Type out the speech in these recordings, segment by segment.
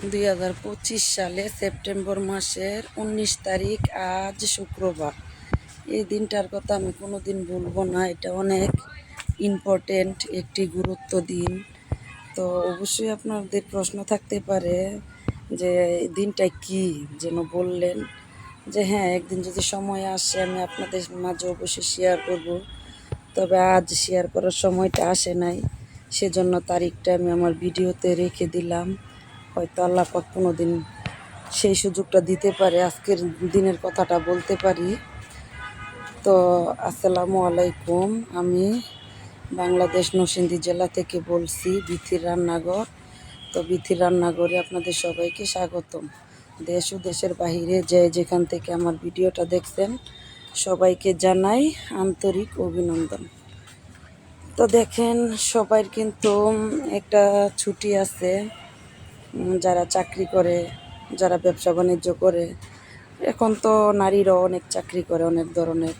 দুই হাজার পঁচিশ সালে সেপ্টেম্বর মাসের উনিশ তারিখ, আজ শুক্রবার। এই দিনটার কথা আমি কোনো দিন বলব না, এটা অনেক ইম্পর্টেন্ট একটি গুরুত্ব দিন। তো অবশ্যই আপনাদের প্রশ্ন থাকতে পারে যে দিনটা কি? যেন বললেন যে হ্যাঁ একদিন যদি সময় আসে, আমি আপনাদের মাঝে অবশ্যই শেয়ার করব। তবে আজ শেয়ার করার সময়টা আসে নাই, সেজন্য তারিখটা আমি আমার ভিডিওতে রেখে দিলাম। হয়তো আল্লাহ পাক কোনো দিন সেই সুযোগটা দিতে পারে, আজকের দিনের কথাটা বলতে পারি। তো আসসালামু আলাইকুম, আমি বাংলাদেশ নরসিংদী জেলা থেকে বলছি, বিথির রান্নাঘর। তো বিথির রান্নাঘরে আপনাদের সবাইকে স্বাগতম। দেশ ও দেশের বাহিরে যে যেখান থেকে আমার ভিডিওটা দেখছেন, সবাইকে জানাই আন্তরিক অভিনন্দন। তো দেখেন সবার কিন্তু একটা ছুটি আছে। যারা চাকরি করে, যারা ব্যবসা বাণিজ্য করে, এখন তো নারীরাও অনেক চাকরি করে অনেক ধরনের।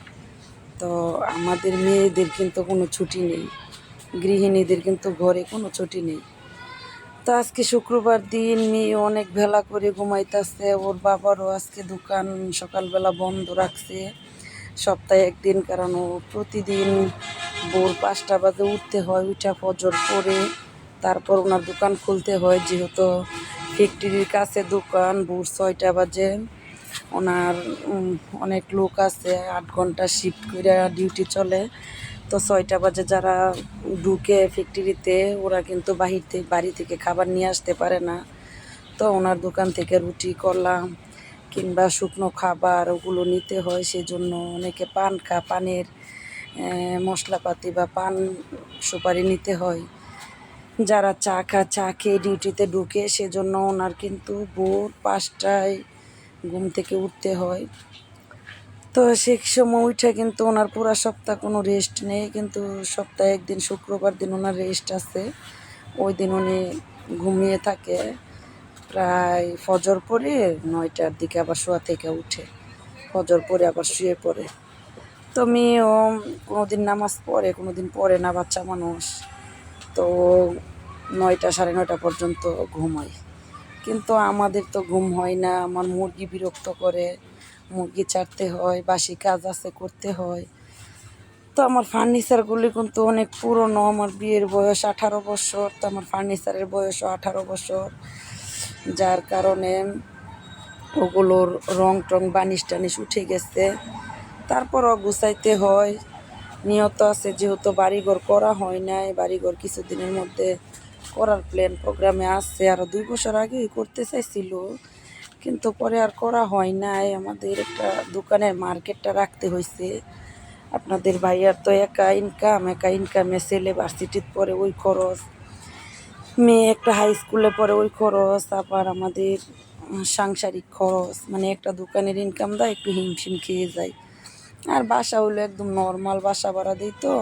তো আমাদের মেয়েদের কিন্তু কোনো ছুটি নেই, গৃহিণীদের কিন্তু ঘরে কোনো ছুটি নেই। তো আজকে শুক্রবার দিন মেয়ে অনেক ভেলা করে ঘুমাইতেছে, ওর বাবারও আজকে দোকান সকালবেলা বন্ধ রাখছে। সপ্তাহে একদিন, কারণ ও প্রতিদিন ভোর পাঁচটা বাজে উঠতে হয়, উঠা ফজর পরে তারপর ওনার দোকান খুলতে হয়, যেহেতু ফ্যাক্টরির কাছে দোকান, ভোর ছয়টা বাজে। ওনার অনেক লোক আছে, আট ঘণ্টা শিফট করে ডিউটি চলে। তো ছয়টা বাজে যারা ঢুকে ফ্যাক্টরিতে, ওরা কিন্তু বাহির থেকে বাড়ি থেকে খাবার নিয়ে আসতে পারে না। তো ওনার দোকান থেকে রুটি করলাম কিংবা শুকনো খাবার ওগুলো নিতে হয়, সেজন্য অনেকে পান খা, পানের মশলাপাতি বা পান সুপারি নিতে হয়। যারা চা খা, চা খেয়ে ডিউটিতে ঢুকে সেজন্য ওনার কিন্তু ভোর পাঁচটায় ঘুম থেকে উঠতে হয়। তো সে সময় উঠে কিন্তু ওনার পুরো সপ্তাহ কোনো রেস্ট নেই, কিন্তু সপ্তাহে একদিন শুক্রবার দিন ওনার রেস্ট আছে। ওই দিন উনি ঘুমিয়ে থাকে প্রায় ফজর পরে নয়টার দিকে আবার শোয়া থেকে উঠে। ফজর পরে আবার শুয়ে পড়ে। তো মেয়েও কোনো দিন নামাজ পড়ে কোনো দিন পড়ে না, বাচ্চা মানুষ। তো নয়টা সাড়ে নয়টা পর্যন্ত ঘুমায় কিন্তু আমাদের তো ঘুম হয় না, আমার মুরগি বিরক্ত করে, মুরগি ছাড়তে হয়, বাসি কাজ আছে, করতে হয়। তো আমার ফার্নিচারগুলি কিন্তু অনেক পুরনো, আমার বিয়ের বয়স আঠারো বছর, তো আমার ফার্নিচারের বয়সও আঠারো বছর। যার কারণে ওগুলোর রং টং বানিশ টানিশ উঠে গেছে। তারপরও গুছাইতে হয়। নিয়ত আছে, যেহেতু বাড়িঘর করা হয় নাই, বাড়িঘর কিছুদিনের মধ্যে করার প্ল্যান প্রোগ্রামে আসছে আরও দুই বছর আগেই করতে চাইছিল, কিন্তু পরে আর করা হয় নাই। আমাদের একটা দোকানের মার্কেটটা রাখতে হয়েছে আপনাদের ভাইয়ার তো একা ইনকাম একা ইনকামে ছেলে ভার্সিটির পরে ওই খরচ, মেয়ে একটা হাই স্কুলে পড়ে ওই খরচ, আবার আমাদের সাংসারিক খরচ। মানে একটা দোকানের ইনকাম দেয়, একটু হিমশিম খেয়ে যায়। আর বাসা হলো একদম নর্মাল বাসা ভাড়া দিই তো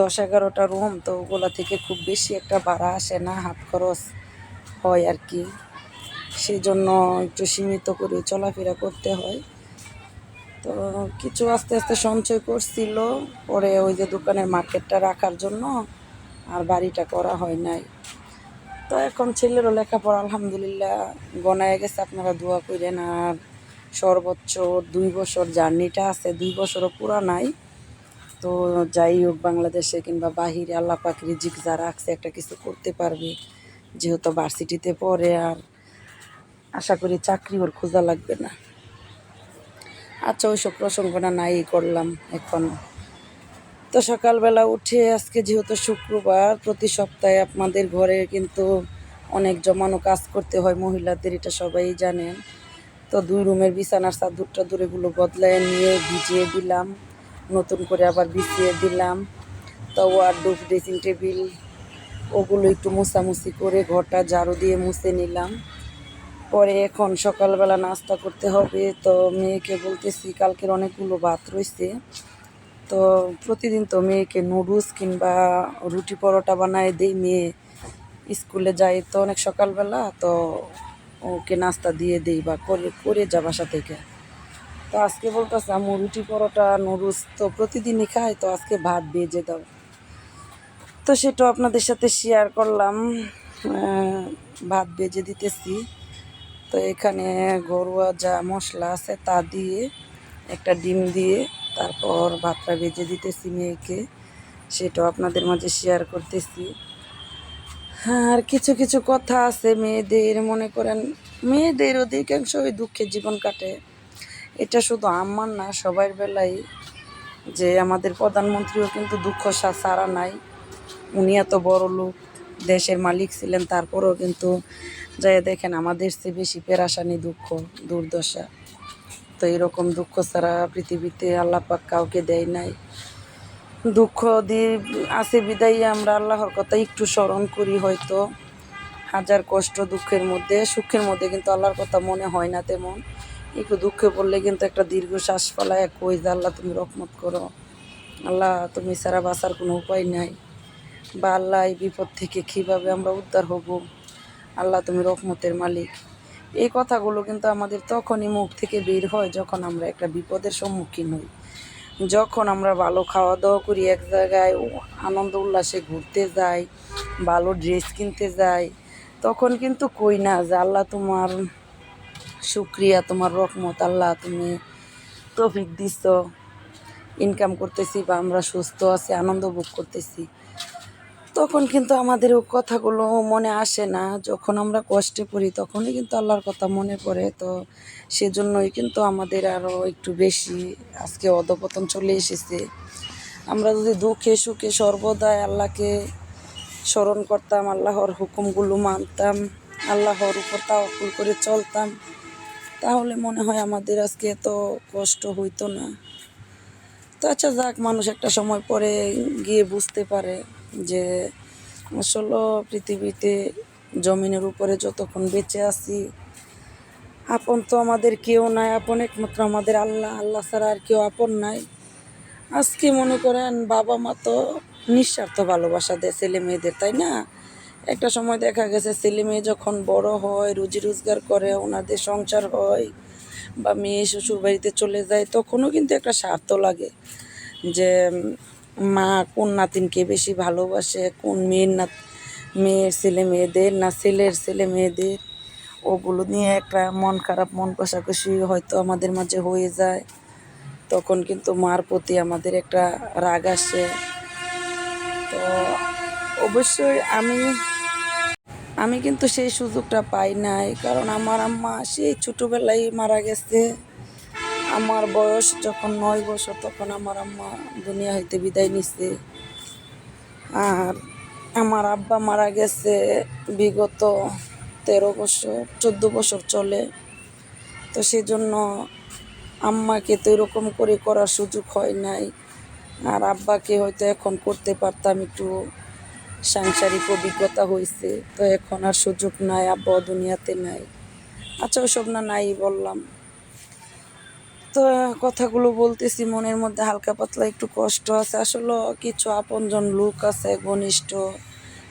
দশ এগারোটা রুম তো ওগুলা থেকে খুব বেশি একটা ভাড়া আসে না, হাত খরচ হয় আর কি। সেই জন্য একটু সীমিত করে চলাফেরা করতে হয়। তো কিছু আস্তে আস্তে সঞ্চয় করছিল, পরে ওই যে দোকানের মার্কেটটা রাখার জন্য আর বাড়িটা করা হয় নাই। তো এখন ছেলেরও লেখাপড়া আলহামদুলিল্লাহ গনায় গেছে, আপনারা দোয়া করেন আর সর্বোচ্চ দুই বছর জার্নিটা আছে, দুই বছরও পুরা নাই। তো যাই হোক, বাংলাদেশে কিংবা বাহিরে আল্লাহ পাক রিজিক যা রাখছে, একটা কিছু করতে পারবে। যেহেতু ভার্সিটিতে পড়ে, আর আশা করি চাকরি ওর খোঁজা লাগবে না। আচ্ছা ওইসব প্রসঙ্গটা নাই করলাম এখন। তো সকালবেলা উঠে আজকে যেহেতু শুক্রবার, প্রতি সপ্তাহে আপনাদের ঘরে কিন্তু অনেক জমানো কাজ করতে হয়, মহিলাদের, এটা সবাই জানেন। তো দুই রুমের বিছানার চাদর টাদুর এগুলো বদলায় নিয়ে ভিজিয়ে দিলাম। নতুন করে আবার বিছিয়ে দিলাম। তো ওয়ার্ডরোব ড্রেসিং টেবিল, ওগুলো একটু মোছামুছি করে ঘরটা ঝাড়ু দিয়ে মুছে নিলাম। পরে এখন সকালবেলা নাস্তা করতে হবে। তো মেয়েকে বলতেছি, কালকের অনেকগুলো ভাত রয়েছে। তো প্রতিদিন তো মেয়েকে নুডলস কিংবা রুটি পরোটা বানায় দিই। মেয়ে স্কুলে যায় তো অনেক সকালবেলা, তো ওকে নাস্তা দিয়ে দিই বা করে করে যা বাসা থেকে। তো আজকে বলতেছে, আমি রুটি পরোটা, নুডলস তো প্রতিদিনই খাই, তো আজকে ভাত ভেজে দাও। তো সেটাও আপনাদের সাথে শেয়ার করলাম ভাত ভেজে দিতেছি। তো এখানে ঘরোয়া যা মশলা আছে তা দিয়ে, একটা ডিম দিয়ে তারপর ভাতটা ভেজে দিতেছি মেয়েকে। সেটাও আপনাদের মাঝে শেয়ার করতেছি। আর কিছু কিছু কথা আছে মেয়েদের, মনে করেন, মেয়েদের ওই দুঃখের জীবন কাটে। এটা শুধু আমার না সবার বেলায় যে আমাদের প্রধানমন্ত্রীও কিন্তু দুঃখ সারা নাই। উনি এত বড় লোক, দেশের মালিক ছিলেন, তারপরেও কিন্তু যাই দেখেন আমাদের চেয়ে বেশি পেরাশানি, দুঃখ, দুর্দশা। তো এরকম দুঃখ ছাড়া পৃথিবীতে আল্লাহ পাক কাউকে দেয় নাই। দুঃখ দিয়ে আছে বিদায়ী, আমরা আল্লাহর কথা একটু স্মরণ করি হয়তো। হাজার কষ্ট, দুঃখের মধ্যে, সুখের মধ্যে কিন্তু আল্লাহর কথা মনে হয় না তেমন। একটু দুঃখে পড়লে কিন্তু একটা দীর্ঘ শ্বাস ফেলায়, কই যে আল্লাহ তুমি রকমত করো। আল্লাহ তুমি ছাড়া বাঁচার কোনো উপায় নাই। বা আল্লাহ এই বিপদ থেকে কীভাবে আমরা উদ্ধার হব? আল্লাহ তুমি রকমতের মালিক। এই কথাগুলো কিন্তু আমাদের তখনই মুখ থেকে বের হয় যখন আমরা একটা বিপদের সম্মুখীন হই। যখন আমরা ভালো খাওয়া দাওয়া করি, এক জায়গায় আনন্দ উল্লাসে ঘুরতে যাই, ভালো ড্রেস কিনতে যাই, তখন কিন্তু কই না যে আল্লাহ তোমার শুক্রিয়া, তোমার রকমত আল্লাহ তুমি তফিক দিছ। ইনকাম করতেছি বা আমরা সুস্থ আছি, আনন্দ ভোগ করতেছি। তখন কিন্তু আমাদের ও কথাগুলো মনে আসে না। যখন আমরা কষ্টে পড়ি, তখনই কিন্তু আল্লাহর কথা মনে পড়ে। তো সেজন্যই কিন্তু আমাদের আরও একটু বেশি আজকে অধপতন চলে এসেছে। আমরা যদি দুঃখে সুখে সর্বদাই আল্লাহকে স্মরণ করতাম, আল্লাহর হুকুমগুলো মানতাম, আল্লাহর উপর তাওয়াক্কুল করে চলতাম তাহলে মনে হয় আমাদের আজকে এত কষ্ট হইতো না। তো আচ্ছা যাক, মানুষ একটা সময় পরে গিয়ে বুঝতে পারে যে আসলে পৃথিবীতে জমিনের উপরে যতক্ষণ বেঁচে আছি, আপন তো আমাদের কেউ নাই, আপন একমাত্র আমাদের আল্লাহ। আল্লাহ ছাড়া আর কেউ আপন নাই। আজকে মনে করেন বাবা মা তো নিঃস্বার্থ ভালোবাসা দেয়, ছেলে মেয়েদের, তাই না? একটা সময় দেখা গেছে ছেলে মেয়ে যখন বড় হয়, রুজি রোজগার করে, ওনাদের সংসার হয় বা মেয়ে শ্বশুর বাড়িতে চলে যায়, তখনও কিন্তু একটা স্বার্থ লাগে যে মা কোন নাতিনকে বেশি ভালোবাসে, কোন মেয়ের না মেয়ের ছেলে মেয়েদের না ছেলের ছেলে মেয়েদের? ওগুলো নিয়ে একটা মন খারাপ, মন কষাকষি হয়তো আমাদের মাঝে হয়ে যায়। তখন কিন্তু মার প্রতি আমাদের একটা রাগ আসে। তো অবশ্যই আমি আমি কিন্তু সেই সুযোগটা পাই নাই, কারণ আমার আম্মা সেই ছোটোবেলায় মারা গেছে। আমার বয়স যখন নয় বছর, তখন আমার আম্মা দুনিয়া হইতে বিদায় নিছে। আর আমার আব্বা মারা গেছে বিগত তেরো বছর, চোদ্দ বছর চলে। তো সেজন্য আম্মাকে তো এরকম করে করার সুযোগ হয় নাই। আর আব্বাকে হয়তো এখন করতে পারতাম একটু সাংসারিক অভিজ্ঞতা হয়েছে তো এখন আর সুযোগ নাই আব্বাও দুনিয়াতে নাই। আচ্ছা ওসব না নাই বললাম। তো কথাগুলো বলতেছি, মনের মধ্যে হালকা পাতলা একটু কষ্ট আছে। আসলে কিছু আপনজন লোক আছে, ঘনিষ্ঠ,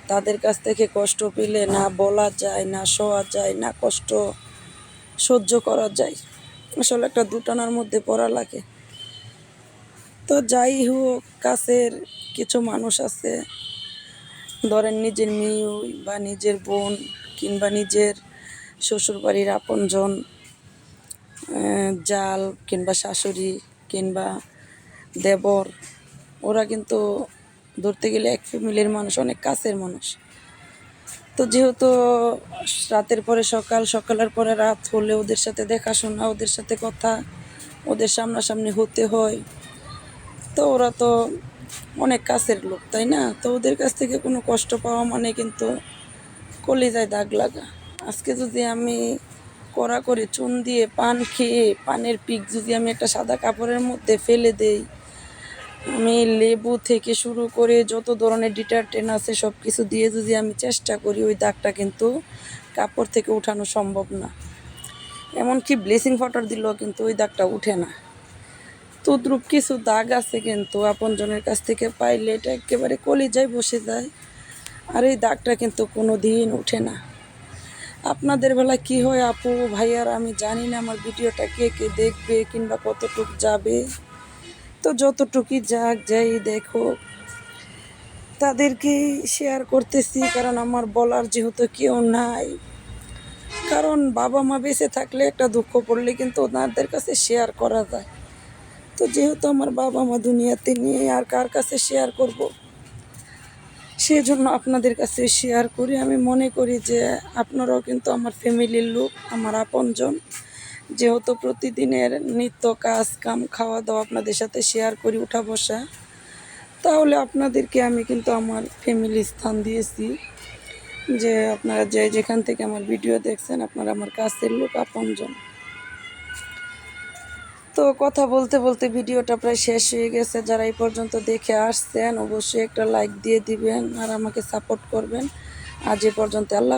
তাদের কাছ থেকে কষ্ট পেলে না বলা যায়, না শোয়া যায়, না কষ্ট সহ্য করা যায়। আসলে একটা দুটানার মধ্যে পড়া লাগে। তো যাই হোক, কাছের কিছু মানুষ আছে ধরেন নিজের মেয়ে বা নিজের বোন কিংবা নিজের শ্বশুরবাড়ির আপনজন জাল কিংবা শাশুড়ি কিংবা দেবর, ওরা কিন্তু ধরতে গেলে এক ফ্যামিলির মানুষ, অনেক কাছের মানুষ। তো যেহেতু রাতের পরে সকাল, সকালের পরে রাত হলে ওদের সাথে দেখাশোনা, ওদের সাথে কথা, ওদের সামনাসামনি হতে হয়, তো ওরা তো অনেক কাছের লোক, তাই না? তো ওদের কাছ থেকে কোনো কষ্ট পাওয়া মানে কিন্তু কলিজায় দাগ লাগা। আজকে যদি আমি কড়া করে চুন দিয়ে পান খেয়ে, পানের পিক যদি আমি একটা সাদা কাপড়ের মধ্যে ফেলে দেই, আমি লেবু থেকে শুরু করে যত ধরনের ডিটারজেন্ট আছে সব কিছু দিয়ে যদি আমি চেষ্টা করি, ওই দাগটা কিন্তু কাপড় থেকে উঠানো সম্ভব না। এমনকি ব্লিচিং পাউডার দিলেও কিন্তু ওই দাগটা উঠে না। তদ্রুপ কিছু দাগ আছে কিন্তু আপনজনের কাছ থেকে পাইলে এটা একেবারে কলিজায় বসে যায়। আর এই দাগটা কিন্তু কোনো দিন উঠে না। আপনাদের বেলা কি হয় আপু ভাইয়ার আমি জানি না আমার ভিডিওটা কে কে দেখবে কিংবা কতটুক যাবে। তো যতটুকুই যাক, যাই দেখো। তাদেরকেই শেয়ার করতেছি কারণ আমার বলার যেহেতু কেউ নাই। কারণ বাবা মা বেঁচে থাকলে একটা দুঃখ পড়লে কিন্তু ওনাদের কাছে শেয়ার করা যায়। তো যেহেতু আমার বাবা মা দুনিয়াতে নিয়ে আর কার কাছে শেয়ার করব? সেই জন্য আপনাদের কাছে শেয়ার করি। আমি মনে করি যে আপনারাও কিন্তু আমার ফ্যামিলির লোক, আমার আপনজন। যেহেতু প্রতিদিনের নিত্য কাজ, কাম খাওয়া দাওয়া আপনাদের সাথে শেয়ার করি উঠা বসা, তাহলে আপনাদেরকে আমি কিন্তু আমার ফ্যামিলি স্থান দিয়েছি। যে আপনারা যে যেখান থেকে আমার ভিডিও দেখছেন, আপনারা আমার কাছের লোক, আপনজন। তো কথা বলতে বলতে ভিডিওটা প্রায় শেষ হয়ে গেছে। যারা এই পর্যন্ত দেখে আসছেন, অবশ্যই একটা লাইক দিয়ে দিবেন আর আমাকে সাপোর্ট করবেন। আজ এ পর্যন্ত আল্লাহ